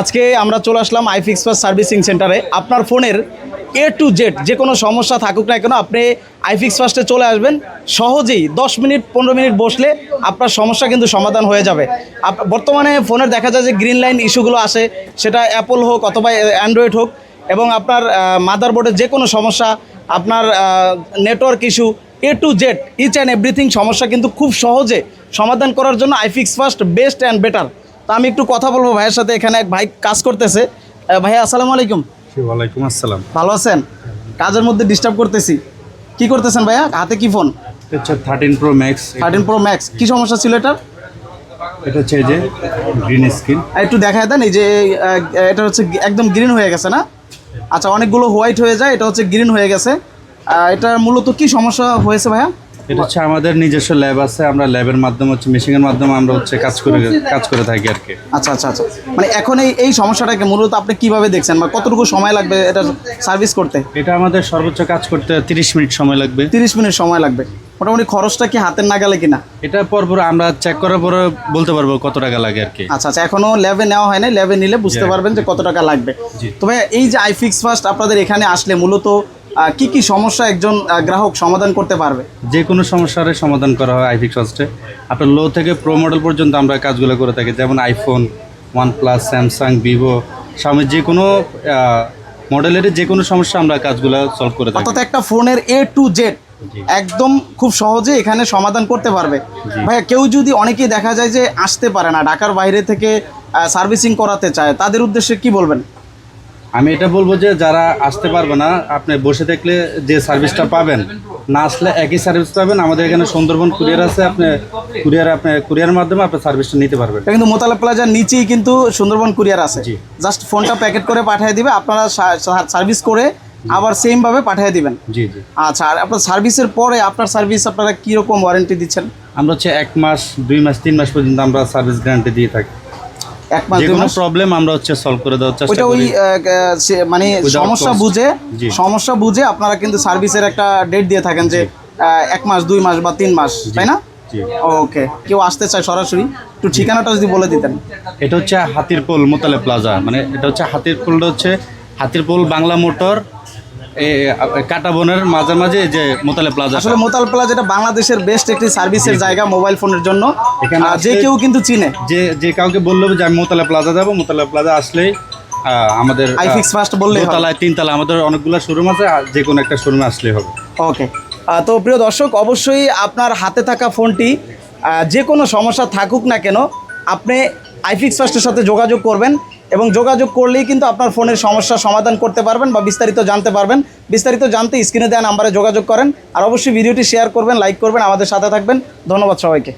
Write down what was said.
আজকে আমরা চলে আসলাম আইফিক্স পাস সার্ভিসিং সেন্টারে। আপনার ফোনের এ টু জেড যে কোনো সমস্যা থাকুক না কেন, আপনি আইফিক্স ফার্স্টে চলে আসবেন। সহজেই দশ মিনিট, পনেরো মিনিট বসলে আপনার সমস্যা কিন্তু সমাধান হয়ে যাবে। বর্তমানে ফোনের দেখা যায় যে গ্রিন লাইন ইস্যুগুলো আসে, সেটা অ্যাপল হোক অথবা অ্যান্ড্রয়েড হোক, এবং আপনার মাদারবোর্ডের যে কোনো সমস্যা, আপনার network issue A to Z each and everything সমস্যা কিন্তু খুব সহজে সমাধান করার জন্য iFix first best and better. আমি একটু কথা বলব ভাইয়ের সাথে এখানে এক ভাই কাজ করতেছে। ভাইয়া আসসালামু আলাইকুম। ওয়ালাইকুম আসসালাম। ভালো আছেন? কাজের মধ্যে ডিস্টার্ব করতেছি। কি করতেছেন ভাইয়া? হাতে কি ফোন হচ্ছে thirteen pro max thirteen pro max কি সমস্যা ছিল এটার? এটা হচ্ছে যে গ্রিন স্ক্রিন আর একটু দেখায় দেন এই যে এটা হচ্ছে একদম গ্রিন হয়ে গেছে না? আচ্ছা অনেকগুলো হোয়াইট হয়ে যায় এটা হচ্ছে গ্রিন হয়ে গেছে। এটা মূলত কি সমস্যা হয়েছে ভাইয়া? এটা হচ্ছে আমাদের নিজস্ব ল্যাব আছে আমরা ল্যাবের মাধ্যমে হচ্ছে মেশিনের মাধ্যমে আমরা হচ্ছে কাজ করে কাজ করে থাকি আর কি আচ্ছা আচ্ছা আচ্ছা। মানে এখন এই এই সমস্যাটাকে মূলত আপনি কীভাবে দেখছেন বা কতটুকু সময় লাগবে এটা সার্ভিস করতে? এটা আমাদের সর্বোচ্চ কাজ করতে তিরিশ মিনিট সময় লাগবে। তিরিশ মিনিট সময় লাগবে। মোটামুটি খরচটা কি হাতের নাগালে কিনা? এটা পর পর আমরা চেক করার পরে বলতে পারব কত টাকা লাগে আর কি আচ্ছা আচ্ছা এখনও ল্যাবে নেওয়া হয় না ল্যাবে নিলে বুঝতে পারবেন যে কত টাকা লাগবে। তবে এই যে আইফিক্স ফার্স্ট আপনাদের এখানে আসলে মূলত কি কি সমস্যা একজন গ্রাহক সমাধান করতে পারবে? যে কোনো সমস্যার সমাধান করা হয় আইফিক্স ফার্স্টে আপনার লো থেকে প্রো মডেল পর্যন্ত আমরা কাজগুলো করে থাকি যেমন iPhone OnePlus Samsung Vivo স্বামী যে কোনো মডেলের যে কোনো সমস্যা আমরা কাজগুলো সলভ করে থাকি। অর্থাৎ একটা ফোনের এ টু জেড একদম খুব সহজে এখানে সমাধান করতে পারবে। ভাইয়া কেউ যদি অনেকেই দেখা যায় যে আসতে পারে না ঢাকার বাইরে থেকে সার্ভিসিং করাতে চায় তাদের উদ্দেশ্যে কি বলবেন? আমি এটা বলব যে যারা আসতে পারবে না আপনি বসে থাকলে যে সার্ভিসটা পাবেন না আসলে একই সার্ভিস পাবেন। আমাদের এখানে সুন্দরবন কুরিয়ার আছে আপনি কুরিয়ার আপনি কুরিয়ারের মাধ্যমে আপনি সার্ভিসটা নিতে পারবেন। কিন্তু মোতালা প্লাজার নিচেই কিন্তু সুন্দরবন কুরিয়ার আছে। জাস্ট ফোনটা প্যাকেট করে পাঠিয়ে দিবে আপনারা সার্ভিস করে আবার সেম ভাবে পাঠিয়ে দিবেন। জি জি। আচ্ছা আর আপনার সার্ভিসের পরে আপনার সার্ভিস আপনারা কীরকম ওয়ারেন্টি দিচ্ছেন? আমরা হচ্ছে এক মাস দুই মাস তিন মাস পর্যন্ত আমরা সার্ভিস গ্যারান্টি দিয়ে থাকি। এক মাস দুই মাস। প্রবলেম আমরা হচ্ছে সলভ করে দেওয়ার চেষ্টা ওইটা ওই করি। আহ, আহ, সে- মানে সমস্যা বুঝে সমস্যা বুঝে আপনারা কিন্তু সার্ভিসের একটা ডেট দিয়ে থাকেন যে এক মাস দুই মাস বা তিন মাস তাই না? ওকে কেউ আসতে চায় সরাসরি একটু ঠিকানাটা যদি বলে দিতেন। এটা হচ্ছে হাতির পোল মোতালে প্লাজা মানে এটা হচ্ছে হাতির পোলটা হচ্ছে হাতির পোল বাংলা মোটর এ কাটা বনের মাঝামাঝি এই যে মোতালে প্লাজা আসলে মোতাল প্লাজা যেটা বাংলাদেশের বেস্ট একটি সার্ভিসের জায়গা মোবাইল ফোনের জন্য। এখানে যে কেউ কিন্তু চিনে। যে যে কাউকে বলল যে আমি মোতালা প্লাজা যাব। মোতালা প্লাজা আসলেই আমাদের First বললেই হবে। দোতলায় তিনতলা আমাদের অনেকগুলো শোরুম আছে আর যে কোনো একটা শোরুমে আসলেই হবে। ওকে তো প্রিয় দর্শক অবশ্যই আপনার হাতে থাকা ফোনটি যে কোনো সমস্যা থাকুক না কেন আপনি আইফিক্স ফার্স্টের সাথে যোগাযোগ করবেন। এবং যোগাযোগ করলেই কিন্তু আপনার ফোনের সমস্যার সমাধান করতে পারবেন বা বিস্তারিত জানতে পারবেন। বিস্তারিত জানতে স্ক্রিনে দেওয়া নাম্বারে যোগাযোগ করেন। আর অবশ্যই ভিডিওটি শেয়ার করবেন, লাইক করবেন, আমাদের সাথে থাকবেন। ধন্যবাদ সবাইকে।